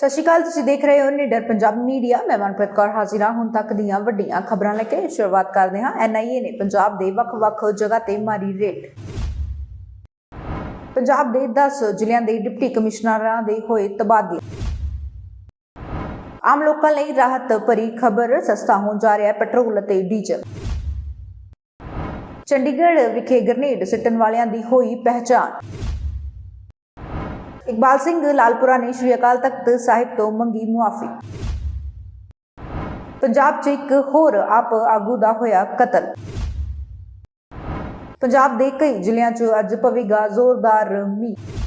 ਸਤਿ ਸ਼੍ਰੀ ਅਕਾਲ, ਤੁਸੀਂ ਦੇਖ ਰਹੇ ਹੋ ਨਿਡਰ ਪੰਜਾਬ ਮੀਡੀਆ। ਮੈਂ ਮਨਪ੍ਰੀਤ ਕੌਰ ਹਾਜ਼ਰ ਹਾਂ। ਹੁਣ ਤੱਕ ਦੀਆਂ ਵੱਡੀਆਂ ਖਬਰਾਂ ਲੈ ਕੇ ਸ਼ੁਰੂਆਤ ਕਰਦੇ ਹਾਂ। ਐਨਆਈਏ ਨੇ ਪੰਜਾਬ ਦੇ ਵੱਖ-ਵੱਖ ਜਗ੍ਹਾ ਤੇ ਮਾਰੀ ਰੇਡ। ਪੰਜਾਬ ਦੇ 10 ਜ਼ਿਲ੍ਹਿਆਂ ਦੇ ਡਿਪਟੀ ਕਮਿਸ਼ਨਰਾਂ ਦੇ ਹੋਏ ਤਬਾਦਲੇ। ਆਮ ਲੋਕਾਂ ਲਈ ਰਾਹਤ ਭਰੀ ਖਬਰ, ਸਸਤਾ ਹੋਣ ਜਾ ਰਿਹਾ ਹੈ ਪੈਟਰੋਲ ਅਤੇ ਡੀਜ਼ਲ। ਚੰਡੀਗੜ੍ਹ ਵਿਖੇ ਗ੍ਰਨੇਡ ਸਿੱਟਣ ਵਾਲਿਆਂ ਦੀ ਹੋਈ ਪਹਿਚਾਣ। ਇਕਬਾਲ ਸਿੰਘ ਲਾਲਪੁਰਾ ਨੇ ਸ਼੍ਰੀ ਅਕਾਲ ਤਖਤ ਸਾਹਿਬ ਤੋਂ ਮੰਗੀ ਮੁਆਫੀ। ਪੰਜਾਬ 'ਚ ਇੱਕ ਹੋਰ ਆਪ ਆਗੂ ਦਾ ਹੋਇਆ ਕਤਲ। ਪੰਜਾਬ ਦੇ ਕਈ ਜ਼ਿਲ੍ਹਿਆਂ 'ਚ ਅੱਜ ਪਵੇਗਾ ਜ਼ੋਰਦਾਰ ਮੀਂਹ।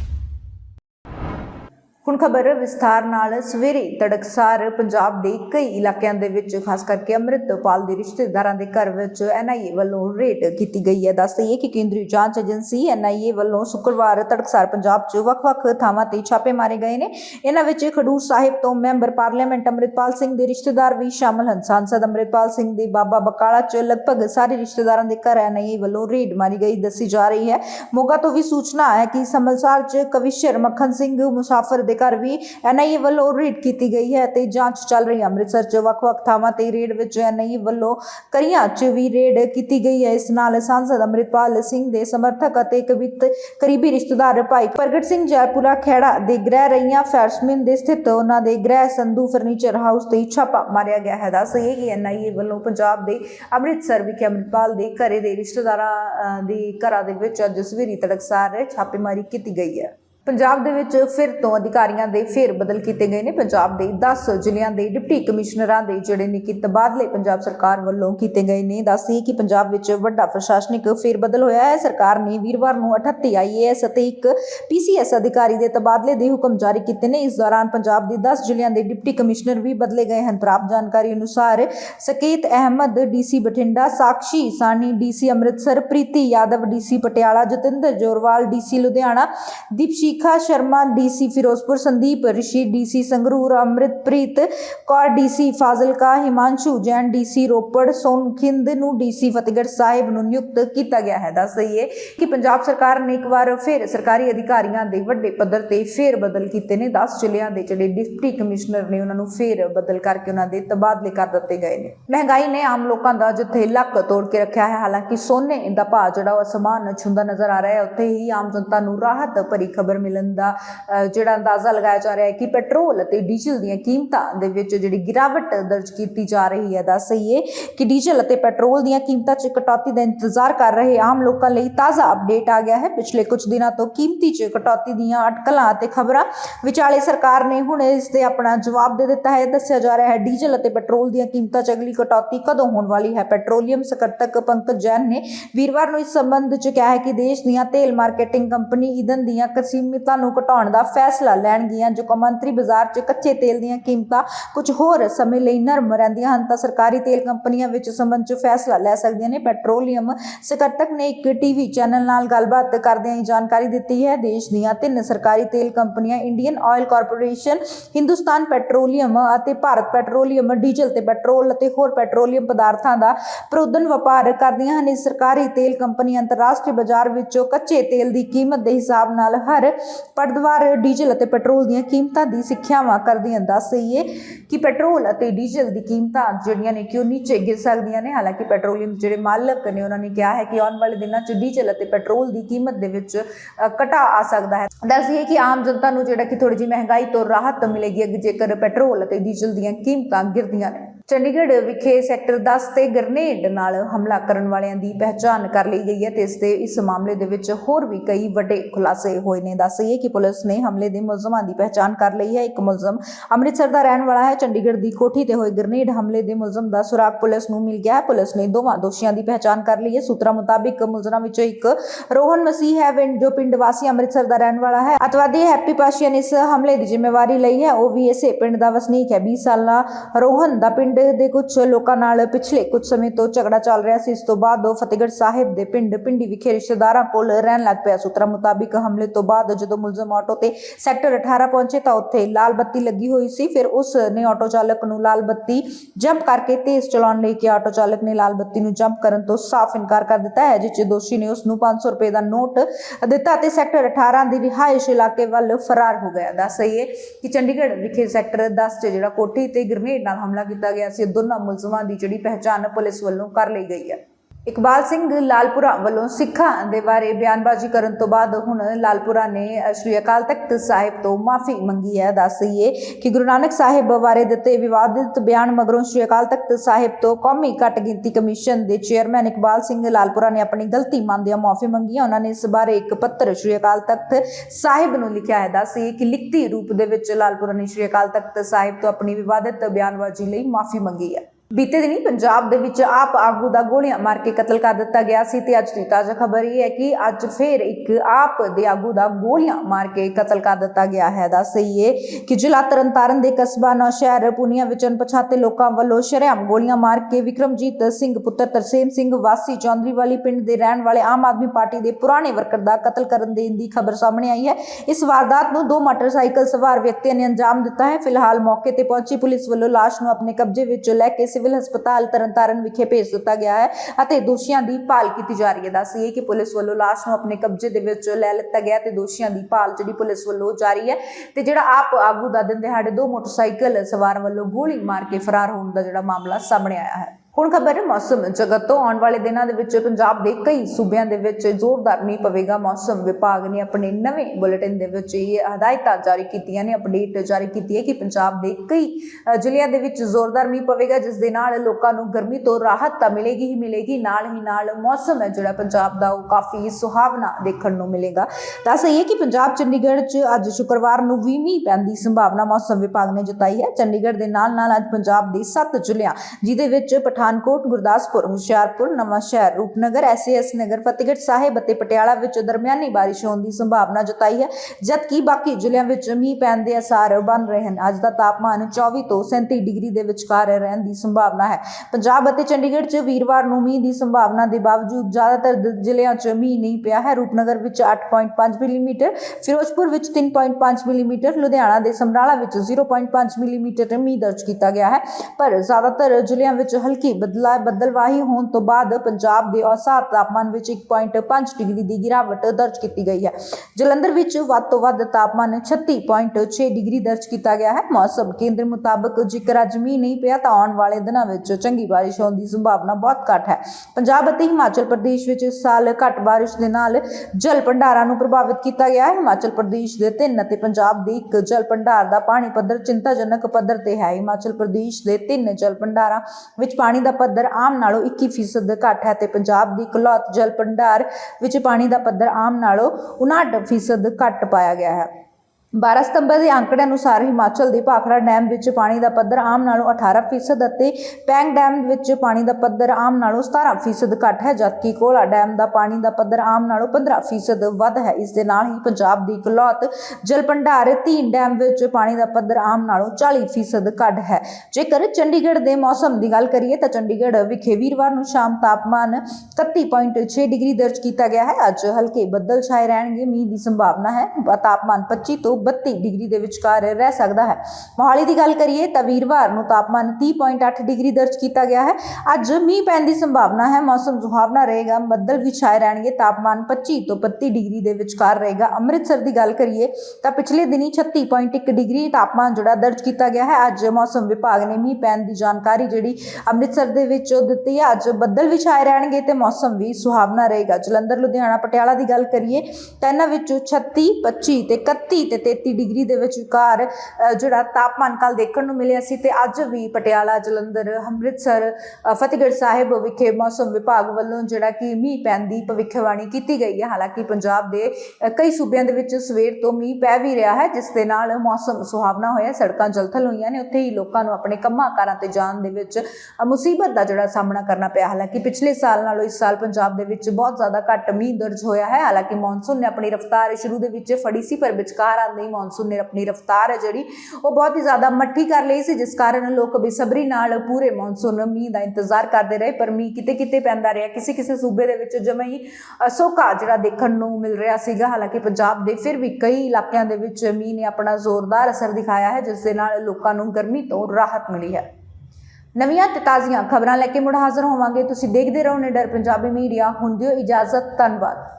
ਹੁਣ ਖਬਰ ਵਿਸਥਾਰ ਨਾਲ ਸਵੇਰੇ ਤੜਕਸਾਰ ਪੰਜਾਬ ਦੇ ਕਈ ਇਲਾਕਿਆਂ ਦੇ ਵਿੱਚ, ਖਾਸ ਕਰਕੇ ਅੰਮ੍ਰਿਤਪਾਲ ਦੇ ਰਿਸ਼ਤੇਦਾਰਾਂ ਦੇ ਘਰ ਵਿੱਚ ਐਨਆਈਏ ਵੱਲੋਂ ਰੇਡ ਕੀਤੀ ਗਈ ਹੈ। ਦੱਸ ਦਈਏ ਕਿ ਕੇਂਦਰੀ ਜਾਂਚ ਏਜੰਸੀ ਐਨਆਈਏ ਵੱਲੋਂ ਸ਼ੁੱਕਰਵਾਰ ਤੜਕਸਾਰ ਪੰਜਾਬ 'ਚ ਵੱਖ-ਵੱਖ ਥਾਵਾਂ ਤੇ ਛਾਪੇ ਮਾਰੇ ਗਏ ਨੇ। ਇਹਨਾਂ ਵਿੱਚ ਖਡੂਰ ਸਾਹਿਬ ਤੋਂ ਮੈਂਬਰ ਪਾਰਲੀਮੈਂਟ ਅੰਮ੍ਰਿਤਪਾਲ ਸਿੰਘ ਦੇ ਰਿਸ਼ਤੇਦਾਰ ਵੀ ਸ਼ਾਮਲ ਹਨ। ਸਾਂਸਦ ਅੰਮ੍ਰਿਤਪਾਲ ਸਿੰਘ ਦੇ ਬਾਬਾ ਬਕਾਲਾ 'ਚ ਲਗਭਗ ਸਾਰੇ ਰਿਸ਼ਤੇਦਾਰਾਂ ਦੇ ਘਰ ਐਨਆਈਏ ਵੱਲੋਂ ਰੇਡ ਮਾਰੀ ਗਈ ਦੱਸੀ ਜਾ ਰਹੀ ਹੈ। ਮੋਗਾ ਤੋਂ ਵੀ ਸੂਚਨਾ ਹੈ ਕਿ ਸਮਲਸਾਰ 'ਚ ਕਵਿਸ਼ਰ ਮੱਖਣ ਸਿੰਘ, ਮੁਸਾਫਰ ਦੇ ਘਰ ਵੀ ਐਨਆਈਏ ਵੱਲੋਂ ਰੇਡ ਕੀਤੀ ਗਈ ਹੈ ਤੇ ਜਾਂਚ ਚੱਲ ਰਹੀ ਹੈ। ਅੰਮ੍ਰਿਤਸਰ 'ਚ ਵੱਖ-ਵੱਖ ਥਾਵਾਂ ਤੇ ਰੇਡ ਵਿੱਚ ਐਨਆਈਏ ਵੱਲੋਂ ਕਰੀਆਂ 'ਚ ਵੀ ਰੇਡ ਕੀਤੀ ਗਈ ਹੈ। ਇਸ ਨਾਲ ਸਾਂਸਦ ਅੰਮ੍ਰਿਤਪਾਲ ਸਿੰਘ ਦੇ ਸਮਰਥਕ ਅਤੇ ਕਵਿਤ ਕਰੀਬੀ ਰਿਸ਼ਤੇਦਾਰ ਭਾਈ ਪ੍ਰਗਟ ਸਿੰਘ ਜੈਪੁਰਾ ਖੇੜਾ ਦੇ ਗ੍ਰਹਿ ਰਈਆਂ ਫੈਰਸਮਿਨ ਦੇ ਸਥਿਤ ਉਹਨਾਂ ਦੇ ਗ੍ਰਹਿ ਸੰਧੂ ਫਰਨੀਚਰ ਹਾਊਸ ਤੇ ਛਾਪਾ ਮਾਰਿਆ ਗਿਆ ਹੈ। ਦੱਸ ਇਹ ਕਿ ਐਨਆਈਏ ਵੱਲੋਂ ਪੰਜਾਬ ਦੇ ਅੰਮ੍ਰਿਤਸਰ ਵਿਖੇ ਅੰਮ੍ਰਿਤਪਾਲ ਦੇ ਘਰੇ ਦੇ ਰਿਸ਼ਤੇਦਾਰਾਂ ਦੀ ਘਰਾਂ ਦੇ ਵਿੱਚ ਅੱਜ ਸਵੇਰੀ ਤੜਕਸਾਰ ਛਾਪੇਮਾਰੀ ਕੀਤੀ ਗਈ ਹੈ। ਪੰਜਾਬ ਦੇ ਵਿੱਚ ਫਿਰ ਤੋਂ ਅਧਿਕਾਰੀਆਂ ਦੇ ਫੇਰ ਬਦਲ ਕੀਤੇ ਗਏ ਨੇ। ਪੰਜਾਬ ਦੇ 10 ਜ਼ਿਲ੍ਹਿਆਂ ਦੇ ਡਿਪਟੀ ਕਮਿਸ਼ਨਰਾਂ ਦੇ ਜਿਹੜੇ ਨੇ ਕਿ ਤਬਾਦਲੇ ਪੰਜਾਬ ਸਰਕਾਰ ਵੱਲੋਂ ਕੀਤੇ ਗਏ ਨੇ। ਦੱਸੀ ਕਿ ਪੰਜਾਬ ਵਿੱਚ ਵੱਡਾ ਪ੍ਰਸ਼ਾਸਨਿਕ ਫੇਰ ਬਦਲ ਹੋਇਆ ਹੈ। ਸਰਕਾਰ ਨੇ ਵੀਰਵਾਰ ਨੂੰ 38 ਆਈਏਐਸ ਅਤੇ ਇੱਕ ਪੀਸੀਐਸ ਅਧਿਕਾਰੀ ਦੇ ਤਬਾਦਲੇ ਦੇ ਹੁਕਮ ਜਾਰੀ ਕੀਤੇ ਨੇ। ਇਸ ਦੌਰਾਨ ਪੰਜਾਬ ਦੇ 10 ਜ਼ਿਲ੍ਹਿਆਂ ਦੇ ਡਿਪਟੀ ਕਮਿਸ਼ਨਰ ਵੀ ਬਦਲੇ ਗਏ ਹਨ। ਪ੍ਰਾਪਤ ਜਾਣਕਾਰੀ ਅਨੁਸਾਰ Saket Ahmad DC Bathinda, Sakshi Sani DC Amritsar, Preeti Yadav DC Patiala, Jatinder Jorwal DC Ludhiana, Deepshi Deepshikha Sharma DC Firozpur, Sandeep Rishi DC Sangrur, Amritpreet Kaur DC Fazilka, Himanshu Jain DC Ropar Sonkhind ਨੂੰ DC Fatehgarh Sahib ਨੂੰ ਨਿਯੁਕਤ ਕੀਤਾ ਗਿਆ ਹੈ। ਦੱਸ ਦਈਏ ਕਿ ਪੰਜਾਬ ਸਰਕਾਰ ਨੇ ਇੱਕ ਵਾਰ ਫਿਰ ਸਰਕਾਰੀ ਅਧਿਕਾਰੀਆਂ ਦੇ ਵੱਡੇ ਪੱਧਰ ਤੇ ਫੇਰ ਬਦਲ ਕੀਤੇ ਨੇ। 10 ਜ਼ਿਲ੍ਹਿਆਂ ਦੇ ਜਿਹੜੇ ਡਿਪਟੀ ਕਮਿਸ਼ਨਰ ਨੇ, ਉਹਨਾਂ ਨੂੰ ਫੇਰ ਬਦਲ ਕਰਕੇ ਉਹਨਾਂ ਦੇ ਤਬਾਦਲੇ ਕਰ ਦਿੱਤੇ ਗਏ ਨੇ। ਮਹਿੰਗਾਈ ਨੇ ਆਮ ਲੋਕਾਂ ਦਾ ਜਿੱਥੇ ਲੱਕ ਤੋੜ ਕੇ ਰੱਖਿਆ ਹੈ, ਹਾਲਾਂਕਿ ਸੋਨੇ ਦਾ ਭਾਅ ਜਿਹੜਾ ਉਹ ਅਸਮਾਨ ਛੁੰਦਾ ਨਜ਼ਰ ਆ ਰਿਹਾ ਹੈ, ਉੱਥੇ ਹੀ ਆਮ ਜਨਤਾ ਨੂੰ ਰਾਹਤ ਭਰੀ ਖਬਰ ਮਿਲਣ ਦਾ ਜਿਹੜਾ ਅੰਦਾਜ਼ਾ ਲਗਾਇਆ ਜਾ ਰਿਹਾ ਹੈ ਕਿ ਪੈਟਰੋਲ ਅਤੇ ਡੀਜ਼ਲ ਦੀਆਂ ਕੀਮਤਾਂ ਦੇ ਵਿੱਚ ਜਿਹੜੀ ਗਿਰਾਵਟ ਦਰਜ ਕੀਤੀ ਜਾ ਰਹੀ ਹੈ, ਦੱਸ ਦਈਏ ਕਿ ਡੀਜ਼ਲ ਅਤੇ ਪੈਟਰੋਲ ਦੀਆਂ ਕੀਮਤਾਂ 'ਚ ਕਟੌਤੀ ਦਾ ਇੰਤਜ਼ਾਰ ਕਰ ਰਹੇ ਆਮ ਲੋਕਾਂ ਲਈ ਤਾਜ਼ਾ ਅਪਡੇਟ ਆ ਗਿਆ ਹੈ। ਪਿਛਲੇ ਕੁਝ ਦਿਨਾਂ ਤੋਂ ਕੀਮਤੀ 'ਚ ਕਟੌਤੀ ਦੀਆਂ ਅਟਕਲਾਂ ਅਤੇ ਖਬਰਾਂ ਵਿਚਾਲੇ ਸਰਕਾਰ ਨੇ ਹੁਣ ਇਸ ਤੇ ਆਪਣਾ ਜਵਾਬ ਦੇ ਦਿੱਤਾ ਹੈ। ਦੱਸਿਆ ਜਾ ਰਿਹਾ ਹੈ, ਡੀਜ਼ਲ ਅਤੇ ਪੈਟਰੋਲ ਦੀਆਂ ਕੀਮਤਾਂ 'ਚ ਅਗਲੀ ਕਟੌਤੀ ਕਦੋਂ ਹੋਣ ਵਾਲੀ ਹੈ? ਪੈਟਰੋਲੀਅਮ ਸਕੱਤਰ ਪੰਕਜ ਜੈਨ ਨੇ ਵੀਰਵਾਰ ਨੂੰ ਇਸ ਸੰਬੰਧ 'ਚ ਕਿਹਾ ਹੈ ਕਿ ਦੇਸ਼ ਦੀਆਂ ਤੇਲ ਮਾਰਕੀਟਿੰਗ ਕੰਪਨੀ ਈਂਧਨ ਦੀਆਂ ਕੀਮਤਾਂ ਨੂੰ ਘਟਾਉਣ ਦਾ ਫੈਸਲਾ ਲੈਣਗੀਆਂ। ਜੋ ਕੌਮਾਂਤਰੀ ਬਾਜ਼ਾਰ 'ਚ ਕੱਚੇ ਤੇਲ ਦੀਆਂ ਕੀਮਤਾਂ ਕੁਝ ਹੋਰ ਸਮੇਂ ਲਈ ਨਰਮ ਰਹਿੰਦੀਆਂ ਹਨ, ਤਾਂ ਸਰਕਾਰੀ ਤੇਲ ਕੰਪਨੀਆਂ ਵਿੱਚ ਸੰਬੰਧ 'ਚ ਫੈਸਲਾ ਲੈ ਸਕਦੀਆਂ ਨੇ। ਪੈਟਰੋਲੀਅਮ ਸਕੱਤਰ ਨੇ ਇੱਕ ਟੀਵੀ ਚੈਨਲ ਨਾਲ ਗੱਲਬਾਤ ਕਰਦਿਆਂ ਇਹ ਜਾਣਕਾਰੀ ਦਿੱਤੀ ਹੈ, ਦੇਸ਼ ਦੀਆਂ ਤਿੰਨ ਸਰਕਾਰੀ ਤੇਲ ਕੰਪਨੀਆਂ Indian oil corporation, Hindustan petroleum ਅਤੇ ਭਾਰਤ ਪੈਟਰੋਲੀਅਮ, ਡੀਜ਼ਲ ਤੇ ਪੈਟਰੋਲ ਅਤੇ ਹੋਰ ਪੈਟਰੋਲੀਅਮ ਪਦਾਰਥਾਂ ਦਾ ਪ੍ਰੋਦਨ ਵਪਾਰ ਕਰਦੀਆਂ ਹਨ। ਇਹ ਸਰਕਾਰੀ ਤੇਲ ਕੰਪਨੀ ਅੰਤਰਰਾਸ਼ਟਰੀ ਬਾਜ਼ਾਰ ਵਿੱਚੋਂ ਕੱਚੇ ਤੇਲ ਦੀ ਕੀਮਤ ਦੇ ਹਿਸਾਬ ਨਾਲ ਹਰ ਪੜਦਵਾਰ ਡੀਜ਼ਲ ਅਤੇ ਪੈਟਰੋਲ ਦੀਆਂ ਕੀਮਤਾਂ ਦੀ ਸਿੱਖਿਆਵਾਂ ਕਰਦੀਆਂ ਦੱਸ ਦਈਏ ਕਿ ਪੈਟਰੋਲ ਅਤੇ ਡੀਜ਼ਲ ਦੀ ਕੀਮਤਾਂ ਜਿਹੜੀਆਂ ਨੇ ਕਿ ਨੀਚੇ ਗਿਰ ਸਕਦੀਆਂ ਨੇ। ਹਾਲਾਂਕਿ ਪੈਟਰੋਲੀਅਮ ਜਿਹੜੇ ਮਾਲਕ ਨੇ, ਉਹਨਾਂ ਨੇ ਕਿਹਾ ਹੈ ਕਿ ਆਉਣ ਵਾਲੇ ਦਿਨਾਂ 'ਚ ਡੀਜ਼ਲ ਅਤੇ ਪੈਟਰੋਲ ਦੀ ਕੀਮਤ ਦੇ ਵਿੱਚ ਘਟਾ ਆ ਸਕਦਾ ਹੈ। ਦੱਸ ਦਈਏ ਕਿ ਆਮ ਜਨਤਾ ਨੂੰ ਜਿਹੜਾ ਕਿ ਥੋੜੀ ਜਿਹੀ ਮਹਿੰਗਾਈ ਤੋਂ ਰਾਹਤ ਮਿਲੇਗੀ ਜੇਕਰ ਪੈਟਰੋਲ ਅਤੇ ਡੀਜ਼ਲ ਦੀਆਂ ਕੀਮਤਾਂ ਗਿਰਦੀਆਂ ਨੇ। ਚੰਡੀਗੜ੍ਹ ਵਿਖੇ ਸੈਕਟਰ 10 ਤੇ ਗ੍ਰਨੇਡ ਨਾਲ ਹਮਲਾ ਕਰਨ ਵਾਲਿਆਂ ਦੀ ਪਹਿਚਾਣ ਕਰ ਲਈ ਗਈ ਹੈ ਤੇ ਇਸ ਦੇ, ਇਸ ਮਾਮਲੇ ਦੇ ਵਿੱਚ ਹੋਰ ਵੀ ਕਈ ਵੱਡੇ ਖੁਲਾਸੇ ਹੋਏ ਨੇ। ਦੱਸਈਏ ਕਿ ਪੁਲਿਸ ਨੇ ਹਮਲੇ ਦੇ ਮੁਲਜ਼ਮਾਂ ਦੀ ਪਹਿਚਾਣ ਕਰ ਲਈ ਹੈ। ਇੱਕ ਮੁਲਜ਼ਮ ਅੰਮ੍ਰਿਤਸਰ ਦਾ ਰਹਿਣ ਵਾਲਾ ਹੈ। ਚੰਡੀਗੜ੍ਹ ਦੀ ਕੋਠੀ ਤੇ ਹੋਏ ਗ੍ਰਨੇਡ ਹਮਲੇ ਦੇ ਮੁਲਜ਼ਮ ਦਾ ਸੁਰਾਗ ਪੁਲਿਸ ਨੂੰ ਮਿਲ ਗਿਆ ਹੈ। ਪੁਲਿਸ ਨੇ ਦੋਵਾਂ ਦੋਸ਼ੀਆਂ ਦੀ ਪਹਿਚਾਣ ਕਰ ਲਈ ਹੈ। ਸੂਤਰਾਂ ਮੁਤਾਬਿਕ ਮੁਲਜ਼ਮਾਂ ਵਿੱਚੋਂ ਇੱਕ ਰੋਹਨ ਮਸੀਹ ਹੈ। ਜੋ ਪਿੰਡ ਵਾਸੀ ਅੰਮ੍ਰਿਤਸਰ ਦਾ ਰਹਿਣ ਵਾਲਾ ਹੈ। ਅਤਵਾਦੀ ਹੈਪੀ ਪਾਸ਼ੀਆ ਨੇ ਇਸ ਹਮਲੇ ਦੀ ਜ਼ਿੰਮੇਵਾਰੀ ਲਈ ਹੈ। ਉਹ ਵੀ ਇਸੇ ਪਿੰਡ ਦਾ ਵਸਨੀਕ ਹੈ। 20 ਸਾਲਾ ਰੋਹਨ ਦਾ ਪਿੰਡ ਪਿੰਡ ਦੇ ਕੁਝ ਲੋਕਾਂ ਨਾਲ ਪਿਛਲੇ ਕੁਝ ਸਮੇਂ ਤੋਂ ਝਗੜਾ ਚੱਲ ਰਿਹਾ ਸੀ। ਇਸ ਤੋਂ ਬਾਅਦ ਉਹ ਫਤਿਹਗੜ੍ਹ ਸਾਹਿਬ ਦੇ ਪਿੰਡ, ਪਿੰਡੀ ਵਿਖੇ ਰਿਸ਼ਤੇਦਾਰਾਂ ਕੋਲ ਰਹਿਣ ਲੱਗ ਪਿਆ। ਸੂਤਰਾਂ ਮੁਤਾਬਿਕ ਹਮਲੇ ਤੋਂ ਬਾਅਦ ਜਦੋਂ ਮੁਲਜ਼ਮ ਆਟੋ ਤੇ ਸੈਕਟਰ 18 ਪਹੁੰਚੇ ਤਾਂ ਉੱਥੇ ਲਾਲ ਬੱਤੀ ਲੱਗੀ ਹੋਈ ਸੀ। ਫਿਰ ਉਸ ਨੇ ਆਟੋ ਚਾਲਕ ਨੂੰ ਲਾਲ ਬੱਤੀ ਜੰਪ ਕਰਕੇ ਤੇਜ਼ ਚਲਾਉਣ ਲਈ ਕਿਹਾ। ਆਟੋ ਚਾਲਕ ਨੇ ਲਾਲ ਬੱਤੀ ਨੂੰ ਜੰਪ ਕਰਨ ਤੋਂ ਸਾਫ਼ ਇਨਕਾਰ ਕਰ ਦਿੱਤਾ ਹੈ, ਜਿਸ 'ਚ ਦੋਸ਼ੀ ਨੇ ਉਸ ਨੂੰ 500 ਰੁਪਏ ਦਾ ਨੋਟ ਦਿੱਤਾ ਤੇ ਸੈਕਟਰ 18 ਦੀ ਰਿਹਾਇਸ਼ ਇਲਾਕੇ ਵੱਲ ਫਰਾਰ ਹੋ ਗਿਆ। ਦੱਸ ਸਹੀਏ ਕਿ ਚੰਡੀਗੜ੍ਹ ਵਿਖੇ ਸੈਕਟਰ 10 'ਚ ਜਿਹੜਾ ਕੋਠੀ ਤੇ ਗ੍ਰਨੇਡ ਨਾਲ ਹਮਲਾ ਕੀਤਾ ਗਿਆ ਸੀ ਦੋਨਾਂ ਮੁਲਜ਼ਮਾਂ ਦੀ ਜਿਹੜੀ ਪਹਿਚਾਣ ਪੁਲਿਸ ਵੱਲੋਂ ਕਰ ਲਈ ਗਈ ਹੈ ਇਕਬਾਲ ਸਿੰਘ ਲਾਲਪੁਰਾ ਵੱਲੋਂ ਸਿੱਖਾਂ ਦੇ ਬਾਰੇ ਬਿਆਨਬਾਜ਼ੀ ਕਰਨ ਤੋਂ ਬਾਅਦ ਹੁਣ ਲਾਲਪੁਰਾ ਨੇ ਸ਼੍ਰੀ ਅਕਾਲ ਤਖਤ ਸਾਹਿਬ ਤੋਂ ਮਾਫੀ ਮੰਗੀ ਹੈ। ਦੱਸ ਕਿ ਗੁਰੂ ਨਾਨਕ ਸਾਹਿਬ ਬਾਰੇ ਦਿੱਤੇ ਵਿਵਾਦਿਤ ਬਿਆਨ ਮਗਰੋਂ ਸ਼੍ਰੀ ਅਕਾਲ ਤਖਤ ਸਾਹਿਬ ਤੋਂ ਕੌਮੀ ਘੱਟ ਗਿਣਤੀ ਕਮਿਸ਼ਨ ਦੇ ਚੇਅਰਮੈਨ ਇਕਬਾਲ ਸਿੰਘ ਲਾਲਪੁਰਾ ਨੇ ਆਪਣੀ ਗਲਤੀ ਮੰਨਦਿਆਂ ਮਾਫੀ ਮੰਗੀ ਹੈ। ਉਹਨਾਂ ਨੇ ਇਸ ਬਾਰੇ ਇੱਕ ਪੱਤਰ ਸ਼੍ਰੀ ਅਕਾਲ ਤਖਤ ਸਾਹਿਬ ਨੂੰ ਲਿਖਿਆ ਹੈ। ਦੱਸ ਕਿ ਲਿਖਤੀ ਰੂਪ ਦੇ ਵਿੱਚ ਲਾਲਪੁਰਾ ਨੇ ਸ਼੍ਰੀ ਅਕਾਲ ਤਖਤ ਸਾਹਿਬ ਤੋਂ ਆਪਣੀ ਵਿਵਾਦਿਤ ਬਿਆਨਬਾਜ਼ੀ ਲਈ ਮਾਫੀ ਮੰਗੀ ਹੈ। ਬੀਤੇ ਦਿਨੀ ਪੰਜਾਬ ਦੇ ਵਿੱਚ ਆਪ ਆਗੂ ਦਾ ਗੋਲੀਆਂ ਮਾਰ ਕੇ ਕਤਲ ਕਰ ਦਿੱਤਾ ਗਿਆ ਸੀ ਤੇ ਅੱਜ ਦੀ ਤਾਜ਼ਾ ਖਬਰ ਇਹ ਹੈ ਕਿ ਅੱਜ ਫੇਰ ਇੱਕ ਆਪ ਦੇ ਆਗੂ ਦਾ ਗੋਲੀਆਂ ਮਾਰ ਕੇ ਕਤਲ ਕਰ ਦਿੱਤਾ ਗਿਆ ਹੈ। ਦੱਸ ਦਈਏ ਕਿ ਜ਼ਿਲ੍ਹਾ ਤਰਨਤਾਰਨ ਦੇ ਕਸਬਾ ਨੌਸ਼ਹਿਰ ਪੁਨੀਆ ਵਿੱਚ ਅਣਪਛਾਤੇ ਲੋਕਾਂ ਵੱਲੋਂ ਸ਼ਰੇਆਮ ਗੋਲੀਆਂ ਮਾਰ ਕੇ ਵਿਕਰਮਜੀਤ ਸਿੰਘ, ਪੁੱਤਰ ਤਰਸੇਮ ਸਿੰਘ, ਵਾਸੀ ਚੌਂਦਰੀਵਾਲੀ ਪਿੰਡ ਦੇ ਰਹਿਣ ਵਾਲੇ ਆਮ ਆਦਮੀ ਪਾਰਟੀ ਦੇ ਪੁਰਾਣੇ ਵਰਕਰ ਦਾ ਕਤਲ ਕਰਨ ਦੇ ਦੀ ਖਬਰ ਸਾਹਮਣੇ ਆਈ ਹੈ। ਇਸ ਵਾਰਦਾਤ ਨੂੰ ਦੋ ਮੋਟਰਸਾਈਕਲ ਸਵਾਰ ਵਿਅਕਤੀਆਂ ਨੇ ਅੰਜਾਮ ਦਿੱਤਾ ਹੈ। ਫਿਲਹਾਲ ਮੌਕੇ ਤੇ ਪਹੁੰਚੀ ਪੁਲਿਸ ਵੱਲੋਂ ਲਾਸ਼ ਨੂੰ ਆਪਣੇ ਕਬਜ਼ੇ ਵਿੱਚ ਲੈ ਕੇ ਸਿਵਲ ਹਸਪਤਾਲ ਤਰਨਤਾਰਨ ਵਿਖੇ ਭੇਜ ਦਿੱਤਾ ਗਿਆ ਹੈ ਅਤੇ ਦੋਸ਼ੀਆਂ ਦੀ ਭਾਲ ਕੀਤੀ ਜਾ ਰਹੀ ਹੈ। ਦੱਸੀਏ ਕਿ ਪੁਲਿਸ ਵੱਲੋਂ ਲਾਸ਼ ਨੂੰ ਆਪਣੇ ਕਬਜ਼ੇ ਦੇ ਵਿੱਚ ਲੈ ਲਿੱਤਾ ਗਿਆ ਤੇ ਦੋਸ਼ੀਆਂ ਦੀ ਭਾਲ ਜਿਹੜੀ ਪੁਲਿਸ ਵੱਲੋਂ ਜਾਰੀ ਹੈ ਤੇ ਜਿਹੜਾ ਆਪ ਆਗੂ ਦਾ ਦਿਨ ਦਿਹਾੜੇ ਦੋ ਮੋਟਰਸਾਈਕਲ ਸਵਾਰ ਵੱਲੋਂ ਗੋਲੀ ਮਾਰ ਕੇ ਫਰਾਰ ਹੋਣ ਦਾ ਜਿਹੜਾ ਮਾਮਲਾ ਸਾਹਮਣੇ ਆਇਆ ਹੈ। ਹੁਣ ਖਬਰ ਹੈ, ਮੌਸਮ ਜਗਤ ਤੋਂ ਆਉਣ ਵਾਲੇ ਦਿਨਾਂ ਦੇ ਵਿੱਚ ਪੰਜਾਬ ਦੇ ਕਈ ਸੂਬਿਆਂ ਦੇ ਵਿੱਚ ਜ਼ੋਰਦਾਰ ਮੀਂਹ ਪਵੇਗਾ। ਮੌਸਮ ਵਿਭਾਗ ਨੇ ਆਪਣੇ ਨਵੇਂ ਬੁਲੇਟਿਨ ਦੇ ਵਿੱਚ ਇਹ ਹਦਾਇਤਾਂ ਜਾਰੀ ਕੀਤੀਆਂ ਨੇ, ਅਪਡੇਟ ਜਾਰੀ ਕੀਤੀ ਹੈ ਕਿ ਪੰਜਾਬ ਦੇ ਕਈ ਜ਼ਿਲ੍ਹਿਆਂ ਦੇ ਵਿੱਚ ਜ਼ੋਰਦਾਰ ਮੀਂਹ ਪਵੇਗਾ, ਜਿਸ ਦੇ ਨਾਲ ਲੋਕਾਂ ਨੂੰ ਗਰਮੀ ਤੋਂ ਰਾਹਤ ਤਾਂ ਮਿਲੇਗੀ ਹੀ ਮਿਲੇਗੀ, ਨਾਲ ਹੀ ਨਾਲ ਮੌਸਮ ਹੈ ਜਿਹੜਾ ਪੰਜਾਬ ਦਾ, ਉਹ ਕਾਫੀ ਸੁਹਾਵਣਾ ਦੇਖਣ ਨੂੰ ਮਿਲੇਗਾ। ਦੱਸ ਇਹ ਕਿ ਪੰਜਾਬ ਚੰਡੀਗੜ੍ਹ 'ਚ ਅੱਜ ਸ਼ੁੱਕਰਵਾਰ ਨੂੰ ਵੀ ਮੀਂਹ ਪੈਣ ਦੀ ਸੰਭਾਵਨਾ ਮੌਸਮ ਵਿਭਾਗ ਨੇ ਜਤਾਈ ਹੈ। ਚੰਡੀਗੜ੍ਹ ਦੇ ਨਾਲ ਨਾਲ ਅੱਜ ਪੰਜਾਬ ਦੇ 7 ਜ਼ਿਲ੍ਹਿਆਂ, ਜਿਹਦੇ ਵਿੱਚ ਪਠਾ ਪਠਾਨਕੋਟ, ਗੁਰਦਾਸਪੁਰ, ਹੁਸ਼ਿਆਰਪੁਰ, ਨਵਾਂ ਸ਼ਹਿਰ, ਰੂਪਨਗਰ ਐਸਐਸ ਨਗਰ, ਫਤਿਹਗੜ੍ਹ ਸਾਹਿਬ ਅਤੇ ਪਟਿਆਲਾ ਵਿੱਚ ਦਰਮਿਆਨੀ ਬਾਰਿਸ਼ ਹੋਣ ਦੀ ਸੰਭਾਵਨਾ ਜਤਾਈ ਹੈ, ਜਦਕਿ ਬਾਕੀ ਜ਼ਿਲ੍ਹਿਆਂ ਵਿੱਚ ਮੀਂਹ ਪੈਣ ਦੇ ਅਸਾਰ ਬਣ ਰਹੇ ਹਨ। ਅੱਜ ਦਾ ਤਾਪਮਾਨ 24 ਤੋਂ 37 ਡਿਗਰੀ ਦੇ ਵਿਚਕਾਰ ਰਹਿਣ ਦੀ ਸੰਭਾਵਨਾ ਹੈ। ਪੰਜਾਬ ਅਤੇ ਚੰਡੀਗੜ੍ਹ 'ਚ ਵੀਰਵਾਰ ਨੂੰ ਮੀਂਹ ਦੀ ਸੰਭਾਵਨਾ ਦੇ ਬਾਵਜੂਦ ਜ਼ਿਆਦਾਤਰ ਜ਼ਿਲ੍ਹਿਆਂ 'ਚ ਮੀਂਹ ਨਹੀਂ ਪਿਆ ਹੈ। ਰੂਪਨਗਰ ਵਿੱਚ 8.5 ਮਿਲੀਮੀਟਰ, ਫਿਰੋਜ਼ਪੁਰ ਵਿੱਚ 3.5 ਮਿਲੀਮੀਟਰ, ਲੁਧਿਆਣਾ ਦੇ ਸਮਰਾਲਾ ਵਿੱਚ 0.5 ਮਿਲੀਮੀਟਰ ਮੀਂਹ ਦਰਜ ਕੀਤਾ ਗਿਆ ਹੈ। ਪਰ ਜ਼ਿਆਦਾਤਰ ਜ਼ਿਲ੍ਹਿਆਂ ਵਿੱਚ ਹਲਕੀ ਬਦਲਾ ਬਦਲਵਾਹੀ ਹੋਣ ਤੋਂ ਬਾਅਦ ਪੰਜਾਬ ਦੇ ਔਸਤ ਤਾਪਮਾਨ ਵਿੱਚ 1.5 ਡਿਗਰੀ ਦੀ ਗਿਰਾਵਟ ਦਰਜ ਕੀਤੀ ਗਈ ਹੈ। ਜਲੰਧਰ ਵਿੱਚ ਵੱਧ ਤੋਂ ਵੱਧ ਤਾਪਮਾਨ 36.6 ਡਿਗਰੀ ਦਰਜ ਕੀਤਾ ਗਿਆ ਹੈ। ਮੌਸਮ ਕੇਂਦਰ ਮੁਤਾਬਕ ਜੇਕਰ ਅੱਜ ਮੀਂਹ ਨਹੀਂ ਪਿਆ ਤਾਂ ਆਉਣ ਵਾਲੇ ਦਿਨਾਂ ਵਿੱਚ ਚੰਗੀ ਬਾਰਿਸ਼ ਹੋਣ ਦੀ ਸੰਭਾਵਨਾ ਬਹੁਤ ਘੱਟ ਹੈ। ਪੰਜਾਬ ਅਤੇ ਹਿਮਾਚਲ ਪ੍ਰਦੇਸ਼ ਵਿੱਚ ਇਸ ਸਾਲ ਘੱਟ ਬਾਰਿਸ਼ ਦੇ ਨਾਲ ਜਲ ਭੰਡਾਰਾਂ ਨੂੰ ਪ੍ਰਭਾਵਿਤ ਕੀਤਾ ਗਿਆ ਹੈ। ਹਿਮਾਚਲ ਪ੍ਰਦੇਸ਼ ਦੇ ਤਿੰਨ ਅਤੇ ਪੰਜਾਬ ਦੇ ਇੱਕ ਜਲ ਭੰਡਾਰ ਦਾ ਪਾਣੀ ਪੱਧਰ ਚਿੰਤਾਜਨਕ ਪੱਧਰ ਤੇ ਹੈ। ਹਿਮਾਚਲ ਪ੍ਰਦੇਸ਼ ਦੇ ਤਿੰਨ ਜਲ ਭੰਡਾਰਾਂ ਵਿੱਚ ਪਾਣੀ ਦਾ ਪੱਧਰ ਆਮ ਨਾਲੋਂ 21% ਘੱਟ ਹੈ ਤੇ ਪੰਜਾਬ ਦੀ ਇਕਲੌਤ ਜਲ ਭੰਡਾਰ ਵਿੱਚ ਪਾਣੀ ਦਾ ਪੱਧਰ ਆਮ ਨਾਲੋਂ 59% ਘੱਟ ਪਾਇਆ ਗਿਆ ਹੈ। 12 ਸਤੰਬਰ ਦੇ ਅੰਕੜੇ ਅਨੁਸਾਰ ਹਿਮਾਚਲ ਦੇ ਭਾਖੜਾ ਡੈਮ ਵਿੱਚ ਪਾਣੀ ਦਾ ਪੱਧਰ ਆਮ ਨਾਲੋਂ 18% ਅਤੇ ਪੈਂਗ ਡੈਮ ਵਿੱਚ ਪਾਣੀ ਦਾ ਪੱਧਰ ਆਮ ਨਾਲੋਂ 17% ਘੱਟ ਹੈ, ਜਦਕਿ ਕੋਲਾ ਡੈਮ ਦਾ ਪਾਣੀ ਦਾ ਪੱਧਰ ਆਮ ਨਾਲੋਂ 15% ਵੱਧ ਹੈ। ਇਸ ਦੇ ਨਾਲ ਹੀ ਪੰਜਾਬ ਦੀ ਇਕਲੌਤ ਜਲ ਭੰਡਾਰ ਧੀਨ ਡੈਮ ਵਿੱਚ ਪਾਣੀ ਦਾ ਪੱਧਰ ਆਮ ਨਾਲੋਂ 40% ਘੱਟ ਹੈ। ਜੇਕਰ ਚੰਡੀਗੜ੍ਹ ਦੇ ਮੌਸਮ ਦੀ ਗੱਲ ਕਰੀਏ ਤਾਂ ਚੰਡੀਗੜ੍ਹ ਵਿਖੇ ਵੀਰਵਾਰ ਨੂੰ ਸ਼ਾਮ ਤਾਪਮਾਨ 31.6 ਡਿਗਰੀ ਦਰਜ ਕੀਤਾ ਗਿਆ ਹੈ। ਅੱਜ ਹਲਕੇ ਬੱਦਲ ਛਾਏ ਰਹਿਣਗੇ, ਮੀਂਹ ਦੀ ਸੰਭਾਵਨਾ ਹੈ। ਤਾਪਮਾਨ 25 ਤੋਂ 32 ਡਿਗਰੀ ਦੇ ਵਿਚਕਾਰ ਰਹਿ ਸਕਦਾ ਹੈ। ਮੋਹਾਲੀ ਦੀ ਗੱਲ ਕਰੀਏ ਤਾਂ ਵੀਰਵਾਰ ਨੂੰ ਤਾਪਮਾਨ 30.8 ਡਿਗਰੀ ਦਰਜ ਕੀਤਾ ਗਿਆ ਹੈ। ਅੱਜ ਮੀਂਹ ਪੈਣ ਦੀ ਸੰਭਾਵਨਾ ਹੈ। ਮੌਸਮ ਸੁਹਾਵਣਾ ਰਹੇਗਾ। ਬੱਦਲ ਵੀ ਛਾਏ ਰਹਿਣਗੇ। ਤਾਪਮਾਨ 25 ਤੋਂ 32 ਡਿਗਰੀ ਦੇ ਵਿਚਕਾਰ ਰਹੇਗਾ। ਅੰਮ੍ਰਿਤਸਰ ਦੀ ਗੱਲ ਕਰੀਏ ਤਾਂ ਪਿਛਲੇ ਦਿਨੀ 36.1 ਡਿਗਰੀ ਤਾਪਮਾਨ ਜਿਹੜਾ ਦਰਜ ਕੀਤਾ ਗਿਆ ਹੈ। ਅੱਜ ਮੌਸਮ ਵਿਭਾਗ ਨੇ ਮੀਂਹ ਪੈਣ ਦੀ ਜਾਣਕਾਰੀ ਜਿਹੜੀ ਅੰਮ੍ਰਿਤਸਰ ਦੇ ਵਿੱਚ ਦਿੱਤੀ ਹੈ। ਅੱਜ ਬੱਦਲ ਵੀ ਛਾਏ ਰਹਿਣਗੇ ਤੇ ਮੌਸਮ ਵੀ ਸੁਹਾਵਣਾ ਰਹੇਗਾ। ਜਲੰਧਰ, ਲੁਧਿਆਣਾ, ਪਟਿਆਲਾ ਦੀ ਗੱਲ ਕਰੀਏ ਤਾਂ ਇਹਨਾਂ ਵਿੱਚੋਂ 36 25 ਤੇ 31 ਤੇ 33 ਡਿਗਰੀ ਦੇ ਵਿਚਕਾਰ ਅ, ਜਿਹੜਾ ਤਾਪਮਾਨ ਕੱਲ ਦੇਖਣ ਨੂੰ ਮਿਲਿਆ ਸੀ ਤੇ ਅੱਜ ਵੀ ਪਟਿਆਲਾ ਜਲੰਧਰ ਅੰਮ੍ਰਿਤਸਰ ਫਤਿਹਗੜ੍ਹ ਸਾਹਿਬ ਵਿਖੇ ਮੌਸਮ ਵਿਭਾਗ ਵੱਲੋਂ ਜਿਹੜਾ ਕਿ ਮੀਂਹ ਪੈਣ ਦੀ ਭਵਿੱਖਬਾਣੀ ਕੀਤੀ ਗਈ ਹੈ। ਹਾਲਾਂਕਿ ਪੰਜਾਬ ਦੇ ਕਈ ਸੂਬਿਆਂ ਦੇ ਵਿੱਚ ਸਵੇਰ ਤੋਂ ਮੀਂਹ ਪੈ ਵੀ ਰਿਹਾ ਹੈ ਜਿਸ ਦੇ ਨਾਲ ਮੌਸਮ ਸੁਹਾਵਣਾ ਹੋਇਆ ਸੜਕਾਂ ਜਲਥਲ ਹੋਈਆਂ ਨੇ ਉੱਥੇ ਹੀ ਲੋਕਾਂ ਨੂੰ ਆਪਣੇ ਕੰਮਾਂ ਕਾਰਾਂ ਤੇ ਜਾਣ ਦੇ ਵਿੱਚ ਮੁਸੀਬਤ ਦਾ ਜਿਹੜਾ ਸਾਹਮਣਾ ਕਰਨਾ ਪਿਆ। ਹਾਲਾਂਕਿ ਪਿਛਲੇ ਸਾਲ ਨਾਲੋਂ ਇਸ ਸਾਲ ਪੰਜਾਬ ਦੇ ਵਿੱਚ ਬਹੁਤ ਜ਼ਿਆਦਾ ਘੱਟ ਮੀਂਹ ਦਰਜ ਹੋਇਆ ਹੈ। ਹਾਲਾਂਕਿ ਮੌਨਸੂਨ ਨੇ ਆਪਣੀ ਰਫ਼ਤਾਰ ਸ਼ੁਰੂ ਦੇ ਵਿੱਚ ਫੜੀ ਸੀ ਪਰ ਵਿਚਕਾਰ ਆਉਂਦੇ ਹੀ ਮੌਨਸੂਨ ਨੇ ਆਪਣੀ ਰਫ਼ਤਾਰ ਹੈ ਜਿਹੜੀ, ਉਹ ਬਹੁਤ ਹੀ ਜ਼ਿਆਦਾ ਮੱਠੀ ਕਰ ਲਈ ਸੀ, ਜਿਸ ਕਾਰਨ ਲੋਕ ਬੇਸਬਰੀ ਨਾਲ ਪੂਰੇ ਮੌਨਸੂਨ ਮੀਂਹ ਦਾ ਇੰਤਜ਼ਾਰ ਕਰਦੇ ਰਹੇ, ਪਰ ਮੀਂਹ ਕਿਤੇ ਕਿਤੇ ਪੈਂਦਾ ਰਿਹਾ। ਕਿਸੇ ਕਿਸੇ ਸੂਬੇ ਦੇ ਵਿੱਚ ਜਮੇ ਹੀ ਸੋਕਾ ਜਿਹੜਾ ਦੇਖਣ ਨੂੰ ਮਿਲ ਰਿਹਾ ਸੀਗਾ, ਹਾਲਾਂਕਿ ਪੰਜਾਬ ਦੇ ਫਿਰ ਵੀ ਕਈ ਇਲਾਕਿਆਂ ਦੇ ਵਿੱਚ ਮੀਂਹ ਨੇ ਆਪਣਾ ਜ਼ੋਰਦਾਰ ਅਸਰ ਦਿਖਾਇਆ ਹੈ, ਜਿਸ ਦੇ ਨਾਲ ਲੋਕਾਂ ਨੂੰ ਗਰਮੀ ਤੋਂ ਰਾਹਤ ਮਿਲੀ ਹੈ। ਨਵੀਆਂ ਤੇ ਤਾਜ਼ੀਆਂ ਖਬਰਾਂ ਲੈ ਕੇ ਮੁੜ ਹਾਜ਼ਰ ਹੋਵਾਂਗੇ। ਤੁਸੀਂ ਦੇਖਦੇ ਰਹੋ ਨਿਡਰ ਪੰਜਾਬੀ ਮੀਡੀਆ। ਹੁੰਦਿਓ ਇਜਾਜ਼ਤ, ਧੰਨਵਾਦ।